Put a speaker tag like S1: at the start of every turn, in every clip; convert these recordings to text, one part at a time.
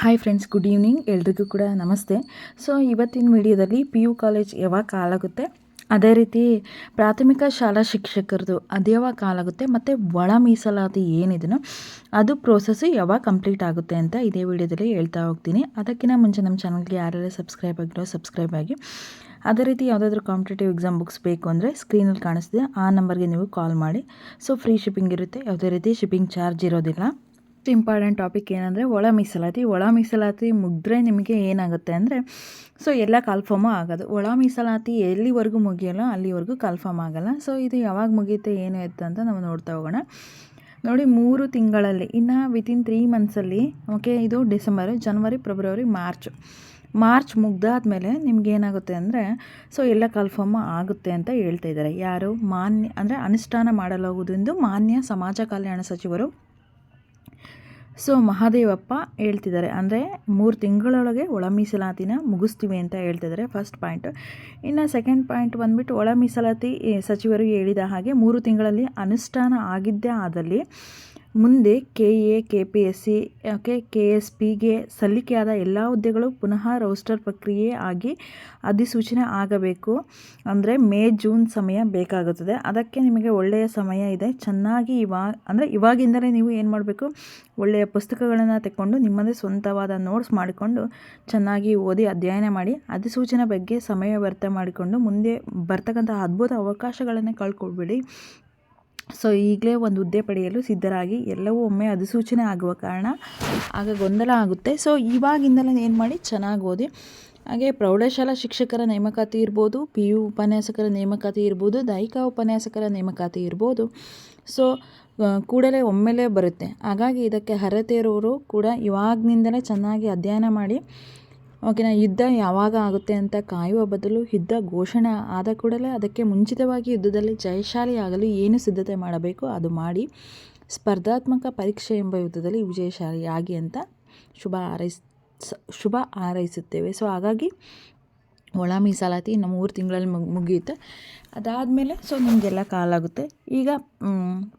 S1: Hi friends good evening ಎಲ್ರಿಗೂ ಕೂಡ ನಮಸ್ತೆ. ಸೊ ಇವತ್ತಿನ ವಿಡಿಯೋದಲ್ಲಿ ಪಿ ಯು ಕಾಲೇಜ್ ಯಾವಾಗ ಕಾಲಾಗುತ್ತೆ ಅದೇ ರೀತಿ ಪ್ರಾಥಮಿಕ ಶಾಲಾ ಶಿಕ್ಷಕರದು ಅದು ಯಾವಾಗ ಕಾಲಾಗುತ್ತೆ ಮತ್ತು ಒಳ ಮೀಸಲಾತಿ ಏನಿದೆಯೋ ಅದು ಪ್ರೋಸೆಸ್ಸು ಯಾವಾಗ ಕಂಪ್ಲೀಟ್ ಆಗುತ್ತೆ ಅಂತ ಇದೇ ವಿಡಿಯೋದಲ್ಲಿ ಹೇಳ್ತಾ ಹೋಗ್ತೀನಿ. ಅದಕ್ಕಿಂತ ಮುಂಚೆ ನಮ್ಮ ಚಾನಲ್ಗೆ ಯಾರೆಲ್ಲ ಸಬ್ಸ್ಕ್ರೈಬ್ ಆಗಿರೋ ಸಬ್ಸ್ಕ್ರೈಬ್ ಆಗಿ. ಅದೇ ರೀತಿ ಯಾವುದಾದ್ರೂ ಕಾಂಪಿಟೇಟಿವ್ ಎಕ್ಸಾಮ್ ಬುಕ್ಸ್ ಬೇಕು ಅಂದರೆ ಸ್ಕ್ರೀನಲ್ಲಿ ಕಾಣಿಸ್ತಿದೆ. ಆ ನಂಬರ್ಗೆ ನೀವು ಕಾಲ್ ಮಾಡಿ. ಸೊ ಫ್ರೀ ಶಿಪ್ಪಿಂಗ್ ಇರುತ್ತೆ. ಯಾವುದೇ ರೀತಿ ಶಿಪ್ಪಿಂಗ್ ಚಾರ್ಜ್ ಇರೋದಿಲ್ಲ. ಇಂಪಾರ್ಟೆಂಟ್ ಟಾಪಿಕ್ ಏನಂದರೆ ಒಳ ಮೀಸಲಾತಿ. ಒಳ ಮೀಸಲಾತಿ ಮುಗಿದ್ರೆ ನಿಮಗೆ ಏನಾಗುತ್ತೆ ಅಂದರೆ ಸೊ ಎಲ್ಲ ಕಾಲ್ಫಾರ್ಮು ಆಗೋದು. ಒಳ ಮೀಸಲಾತಿ ಎಲ್ಲಿವರೆಗೂ ಮುಗಿಯಲ್ಲ, ಅಲ್ಲಿವರೆಗೂ ಕಾಲ್ಫಾರ್ಮ್ ಆಗೋಲ್ಲ. ಸೊ ಇದು ಯಾವಾಗ ಮುಗಿಯುತ್ತೆ, ಏನು ಎತ್ತ ಅಂತ ನಾವು ನೋಡ್ತಾ ಹೋಗೋಣ. ನೋಡಿ, ಮೂರು ತಿಂಗಳಲ್ಲಿ, ಇನ್ನು ವಿತಿನ್ ತ್ರೀ ಮಂತ್ಸಲ್ಲಿ ಓಕೆ ಇದು ಡಿಸೆಂಬರು, ಜನವರಿ, ಫೆಬ್ರವರಿ, ಮಾರ್ಚ್. ಮಾರ್ಚ್ ಮುಗ್ದಾದ್ಮೇಲೆ ನಿಮ್ಗೆ ಏನಾಗುತ್ತೆ ಅಂದರೆ ಸೊ ಎಲ್ಲ ಕನ್ಫರ್ಮ್ ಆಗುತ್ತೆ ಅಂತ ಹೇಳ್ತಾ ಇದ್ದಾರೆ. ಯಾರು? ಮಾನ್ಯ, ಅಂದರೆ ಅನುಷ್ಠಾನ ಮಾಡಲಾಗುವುದೆಂದು ಮಾನ್ಯ ಸಮಾಜ ಕಲ್ಯಾಣ ಸಚಿವರು ಸೊ ಮಹಾದೇವಪ್ಪ ಹೇಳ್ತಿದ್ದಾರೆ, ಅಂದರೆ ಮೂರು ತಿಂಗಳೊಳಗೆ ಒಳ ಮೀಸಲಾತಿನ ಮುಗಿಸ್ತೀವಿ ಅಂತ ಹೇಳ್ತಿದ್ದಾರೆ ಫಸ್ಟ್ ಪಾಯಿಂಟ್ ಇನ್ನು ಸೆಕೆಂಡ್ ಪಾಯಿಂಟ್ ಬಂದುಬಿಟ್ಟು ಒಳ ಮೀಸಲಾತಿ ಸಚಿವರು ಹೇಳಿದ ಹಾಗೆ ಮೂರು ತಿಂಗಳಲ್ಲಿ ಅನುಷ್ಠಾನ ಆಗಿದ್ದೇ ಆದಲ್ಲಿ ಮುಂದೆ K A K P S C okay K S ಪಿಗೆ ಸಲ್ಲಿಕೆಯಾದ ಎಲ್ಲ ಹುದ್ದೆಗಳು ಪುನಃ ರೋಸ್ಟರ್ ಪ್ರಕ್ರಿಯೆ ಆಗಿ ಅಧಿಸೂಚನೆ ಆಗಬೇಕು. ಅಂದರೆ ಮೇ, ಜೂನ್ ಸಮಯ ಬೇಕಾಗುತ್ತದೆ. ಅದಕ್ಕೆ ನಿಮಗೆ ಒಳ್ಳೆಯ ಸಮಯ ಇದೆ. ಚೆನ್ನಾಗಿ ಇವಾಗ ಅಂದರೆ ಇವಾಗಿಂದಲೇ ನೀವು ಏನು ಮಾಡಬೇಕು? ಒಳ್ಳೆಯ ಪುಸ್ತಕಗಳನ್ನು ತೆಕ್ಕೊಂಡು ನಿಮ್ಮದೇ ಸ್ವಂತವಾದ ನೋಟ್ಸ್ ಮಾಡಿಕೊಂಡು ಚೆನ್ನಾಗಿ ಓದಿ ಅಧ್ಯಯನ ಮಾಡಿ, ಅಧಿಸೂಚನೆ ಬಗ್ಗೆ ಸಮಯ ವ್ಯರ್ಥ ಮಾಡಿಕೊಂಡು ಮುಂದೆ ಬರ್ತಕ್ಕಂಥ ಅದ್ಭುತ ಅವಕಾಶಗಳನ್ನು ಕಳ್ಕೊಳ್ಬೇಡಿ ಸೊ ಈಗಲೇ ಒಂದು ಹುದ್ದೆ ಪಡೆಯಲು ಸಿದ್ಧರಾಗಿ ಎಲ್ಲವೂ ಒಮ್ಮೆ ಅಧಿಸೂಚನೆ ಆಗುವ ಕಾರಣ ಆಗ ಗೊಂದಲ ಆಗುತ್ತೆ. ಸೊ ಇವಾಗಿಂದಲೇ ಏನು ಮಾಡಿ? ಚೆನ್ನಾಗಿ ಓದಿ. ಹಾಗೆ ಪ್ರೌಢಶಾಲಾ ಶಿಕ್ಷಕರ ನೇಮಕಾತಿ ಇರ್ಬೋದು ಪಿ ಯು ಉಪನ್ಯಾಸಕರ ನೇಮಕಾತಿ ಇರ್ಬೋದು ದೈಹಿಕ ಉಪನ್ಯಾಸಕರ ನೇಮಕಾತಿ ಇರ್ಬೋದು. ಸೊ ಕೂಡಲೇ ಒಮ್ಮೆಲೇ ಬರುತ್ತೆ. ಹಾಗಾಗಿ ಇದಕ್ಕೆ ಅರ್ಹತೆ ಇರೋರು ಕೂಡ ಇವಾಗಿನಿಂದಲೇ ಚೆನ್ನಾಗಿ ಅಧ್ಯಯನ ಮಾಡಿ ಓಕೆನಾ, ಯುದ್ಧ ಯಾವಾಗ ಆಗುತ್ತೆ ಅಂತ ಕಾಯುವ ಬದಲು ಯುದ್ಧ ಘೋಷಣೆ ಆದ ಕೂಡಲೇ ಅದಕ್ಕೆ ಮುಂಚಿತವಾಗಿ ಯುದ್ಧದಲ್ಲಿ ಜಯಶಾಲಿಯಾಗಲು ಏನು ಸಿದ್ಧತೆ ಮಾಡಬೇಕು ಅದು ಮಾಡಿ ಸ್ಪರ್ಧಾತ್ಮಕ ಪರೀಕ್ಷೆ ಎಂಬ ಯುದ್ಧದಲ್ಲಿ ವಿಜಯಶಾಲಿಯಾಗಿ ಅಂತ ಶುಭ ಹಾರೈಸ್ ಶುಭ ಹಾರೈಸುತ್ತೇವೆ. ಸೊ, ಹಾಗಾಗಿ ಒಳ ಮೀಸಲಾತಿ ಇನ್ನು ಮೂರು ತಿಂಗಳಲ್ಲಿ ಮುಗಿ, ಮುಗಿಯುತ್ತೆ. ಅದಾದಮೇಲೆ ಸೊ, ನಿಮಗೆಲ್ಲ ಕಾಲಾಗುತ್ತೆ. ಈಗ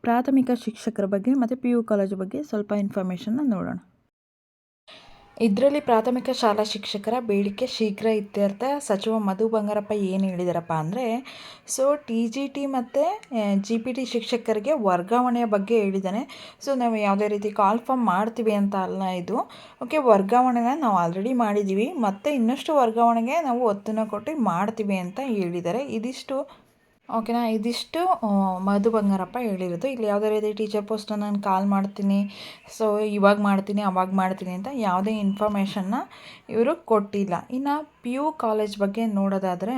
S1: ಪ್ರಾಥಮಿಕ ಶಿಕ್ಷಕರ ಬಗ್ಗೆ ಮತ್ತು ಪಿ ಯು ಕಾಲೇಜ್ ಬಗ್ಗೆ ಸ್ವಲ್ಪ ಇನ್ಫಾರ್ಮೇಷನ್ನ ನೋಡೋಣ. ಇದರಲ್ಲಿ ಪ್ರಾಥಮಿಕ ಶಾಲಾ ಶಿಕ್ಷಕರ ಬೇಡಿಕೆ ಶೀಘ್ರ ಇತ್ಯರ್ಥ. ಸಚಿವ ಮಧು ಬಂಗಾರಪ್ಪ ಏನು ಹೇಳಿದಾರಪ್ಪ ಅಂದರೆ, ಸೊ, ಟಿ ಜಿ ಟಿ ಮತ್ತು ಜಿ ಪಿ ಟಿ ಶಿಕ್ಷಕರಿಗೆ ವರ್ಗಾವಣೆಯ ಬಗ್ಗೆ ಹೇಳಿದ್ದಾನೆ. ಸೊ, ನಾವು ಯಾವುದೇ ರೀತಿ ಕಾಲ್ ಫಾರ್ಮ್ ಮಾಡ್ತೀವಿ ಅಂತ ಅಲ್ಲ ಇದು. ಓಕೆ, ವರ್ಗಾವಣೆನ ನಾವು ಆಲ್ರೆಡಿ ಮಾಡಿದ್ದೀವಿ. ಮತ್ತು ಇನ್ನಷ್ಟು ವರ್ಗಾವಣೆಗೆ ನಾವು ಒತ್ತನ್ನು ಕೊಟ್ಟು ಮಾಡ್ತೀವಿ ಅಂತ ಹೇಳಿದ್ದಾರೆ. ಇದಿಷ್ಟು ಓಕೆನಾ? ಇದಿಷ್ಟು ಮಧು ಬಂಗಾರಪ್ಪ ಹೇಳಿರೋದು. ಇಲ್ಲಿ ಯಾವುದೇ ರೀತಿ ಟೀಚರ್ ಪೋಸ್ಟ್ ನಾನು ಕಾಲ್ ಮಾಡ್ತೀನಿ. ಸೊ ಇವಾಗ ಮಾಡ್ತೀನಿ, ಅವಾಗ ಮಾಡ್ತೀನಿ ಅಂತ ಯಾವುದೇ ಇನ್ಫಾರ್ಮೇಷನ್ನ ಇವರು ಕೊಟ್ಟಿಲ್ಲ. ಇನ್ನು ಪಿ ಯು ಕಾಲೇಜ್ ಬಗ್ಗೆ ನೋಡೋದಾದರೆ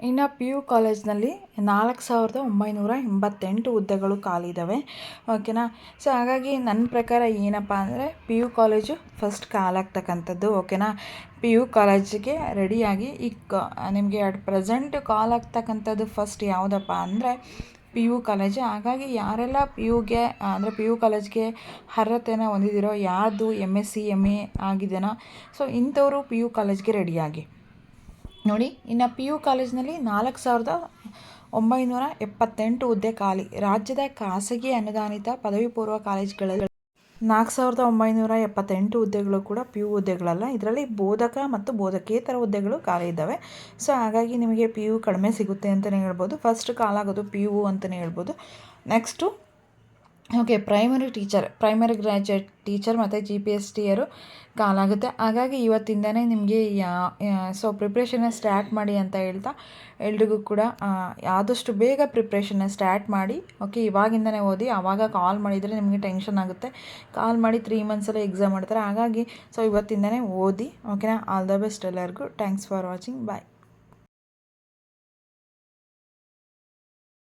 S1: ಇನ್ನು ಪಿ ಯು ಕಾಲೇಜ್ನಲ್ಲಿ ನಾಲ್ಕು ಸಾವಿರದ ಒಂಬೈನೂರ ಎಂಬತ್ತೆಂಟು ಹುದ್ದೆಗಳು ಖಾಲಿದ್ದಾವೆ ಓಕೆನಾ ಸೊ ಹಾಗಾಗಿ ನನ್ನ ಪ್ರಕಾರ ಏನಪ್ಪ ಅಂದರೆ ಪಿ ಯು ಕಾಲೇಜು ಫಸ್ಟ್ ಕಾಲಾಗ್ತಕ್ಕಂಥದ್ದು ಓಕೆನಾ ಪಿ ಯು ಕಾಲೇಜಿಗೆ ರೆಡಿಯಾಗಿ ಈಗ ನಿಮಗೆ ಅಟ್ ಪ್ರೆಸೆಂಟ್ ಕಾಲಾಗ್ತಕ್ಕಂಥದ್ದು ಫಸ್ಟ್ ಯಾವುದಪ್ಪ ಅಂದರೆ ಪಿ ಯು ಕಾಲೇಜು ಹಾಗಾಗಿ ಯಾರೆಲ್ಲ ಪಿ ಯುಗೆ ಅಂದರೆ ಪಿ ಯು ಕಾಲೇಜ್ಗೆ ಅರ್ಹತೆನ ಹೊಂದಿದಿರೋ ಯಾರ್ದು M S C M A ಆಗಿದೆಯೋ ಸೊ ಇಂಥವರು ಪಿ ಯು ಕಾಲೇಜ್ಗೆ ರೆಡಿಯಾಗಿ ನೋಡಿ, ಇನ್ನು ಪಿ ಯು ಕಾಲೇಜಿನಲ್ಲಿ ನಾಲ್ಕು ಸಾವಿರದ ಒಂಬೈನೂರ ಎಪ್ಪತ್ತೆಂಟು ಹುದ್ದೆ ಖಾಲಿ. ರಾಜ್ಯದ ಖಾಸಗಿ ಅನುದಾನಿತ ಪದವಿ ಪೂರ್ವ ಕಾಲೇಜುಗಳಲ್ಲಿ ನಾಲ್ಕು ಸಾವಿರದ ಒಂಬೈನೂರ ಎಪ್ಪತ್ತೆಂಟು ಹುದ್ದೆಗಳು ಕೂಡ ಪಿ ಯು ಹುದ್ದೆಗಳಲ್ಲ. ಇದರಲ್ಲಿ ಬೋಧಕ ಮತ್ತು ಬೋಧಕೇತರ ಹುದ್ದೆಗಳು ಖಾಲಿ ಇದ್ದಾವೆ. ಸೊ ಹಾಗಾಗಿ ನಿಮಗೆ ಪಿ ಯು ಕಡಿಮೆ ಸಿಗುತ್ತೆ ಅಂತಲೇ ಹೇಳ್ಬೋದು. ಫಸ್ಟ್ ಕಾಲಾಗೋದು ಪಿ ಯು ಅಂತಲೇ ಹೇಳ್ಬೋದು. Next okay primary teacher primary graduate teacher ಮತ್ತು G P S T R ಕಾಲಾಗುತ್ತೆ. ಹಾಗಾಗಿ ಇವತ್ತಿಂದನೇ ನಿಮಗೆ ಯಾ ಸೊ ಪ್ರಿಪ್ರೇಷನ್ನ ಸ್ಟಾರ್ಟ್ ಮಾಡಿ ಅಂತ ಹೇಳ್ತಾ ಎಲ್ರಿಗೂ ಕೂಡ ಆದಷ್ಟು ಬೇಗ ಪ್ರಿಪ್ರೇಷನ್ನ ಸ್ಟಾರ್ಟ್ ಮಾಡಿ ಓಕೆ ಇವಾಗಿಂದನೇ ಓದಿ, ಆವಾಗ ಕಾಲ್ ಮಾಡಿದರೆ ನಿಮಗೆ ಟೆನ್ಷನ್ ಆಗುತ್ತೆ. ಕಾಲ್ ಮಾಡಿ ತ್ರೀ ಮಂತ್ಸಲ್ಲೇ ಎಕ್ಸಾಮ್ ಮಾಡ್ತಾರೆ. ಹಾಗಾಗಿ ಸೊ ಇವತ್ತಿಂದನೇ ಓದಿ ಓಕೆನಾ ಆಲ್ ದ ಬೆಸ್ಟ್ ಎಲ್ಲರಿಗೂ. Thanks for watching bye